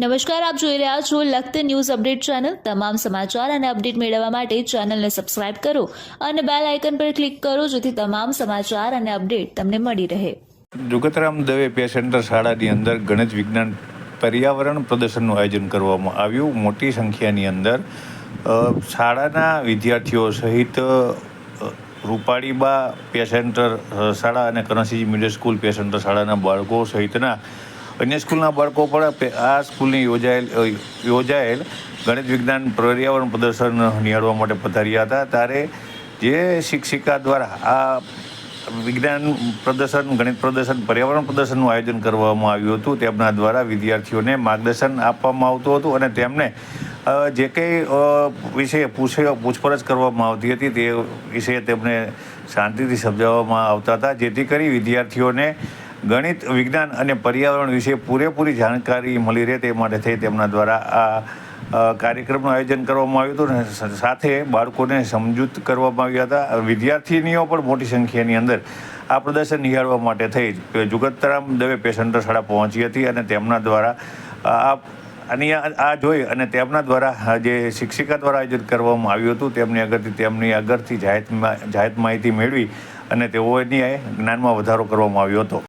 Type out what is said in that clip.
નમસ્કાર, આપ જોઈ રહ્યા છો લખત ન્યૂઝ અપડેટ ચેનલ. તમામ સમાચાર અને અપડેટ મેળવવા માટે ચેનલને સબસ્ક્રાઇબ કરો અને બેલ આઇકન પર ક્લિક કરો જેથી તમામ સમાચાર અને અપડેટ તમને મળી રહે. જુગતરામ દવે પેસેન્ટર શાળાની અંદર ગણિત વિજ્ઞાન પર્યાવરણ પ્રદર્શનનું આયોજન કરવામાં આવ્યું. મોટી સંખ્યાની અંદર શાળાના વિદ્યાર્થીઓ સહિત રૂપાળીબા પેસેન્ટર શાળા અને કરણસિંહ મિડલ સ્કૂલ પેસેન્ટર શાળાના બાળકો સહિતના અન્ય સ્કૂલના બાળકો પણ આ સ્કૂલની યોજાયેલ યોજાયેલ ગણિત વિજ્ઞાન પર્યાવરણ પ્રદર્શન નિહાળવા માટે પધાર્યા હતા. ત્યારે જે શિક્ષિકા દ્વારા આ વિજ્ઞાન પ્રદર્શન, ગણિત પ્રદર્શન, પર્યાવરણ પ્રદર્શનનું આયોજન કરવામાં આવ્યું હતું, તેમના દ્વારા વિદ્યાર્થીઓને માર્ગદર્શન આપવામાં આવતું હતું અને તેમને જે કંઈ વિષય પૂછે, પૂછપરછ કરવામાં આવતી હતી તે વિશે તેમને શાંતિથી સમજાવવામાં આવતા હતા, જેથી કરી વિદ્યાર્થીઓને ગણિત, વિજ્ઞાન અને પર્યાવરણ વિશે પૂરેપૂરી જાણકારી મળી રહે તે માટે થઈ તેમના દ્વારા આ કાર્યક્રમનું આયોજન કરવામાં આવ્યું હતું અને સાથે બાળકોને સમજૂત કરવામાં આવ્યા હતા. વિદ્યાર્થીનીઓ પણ મોટી સંખ્યાની અંદર આ પ્રદર્શન નિહાળવા માટે થઈ. જુગતરામ દવે પેસેન્ટર શાળા પહોંચી હતી અને તેમના દ્વારા આની આ આ જોઈ અને તેમના દ્વારા જે શિક્ષિકા દ્વારા આયોજન કરવામાં આવ્યું હતું તેમની આગળથી તેમની આગળથી જાહેર જાહેર માહિતી મેળવી અને તેઓની જ્ઞાનમાં વધારો કરવામાં આવ્યો હતો.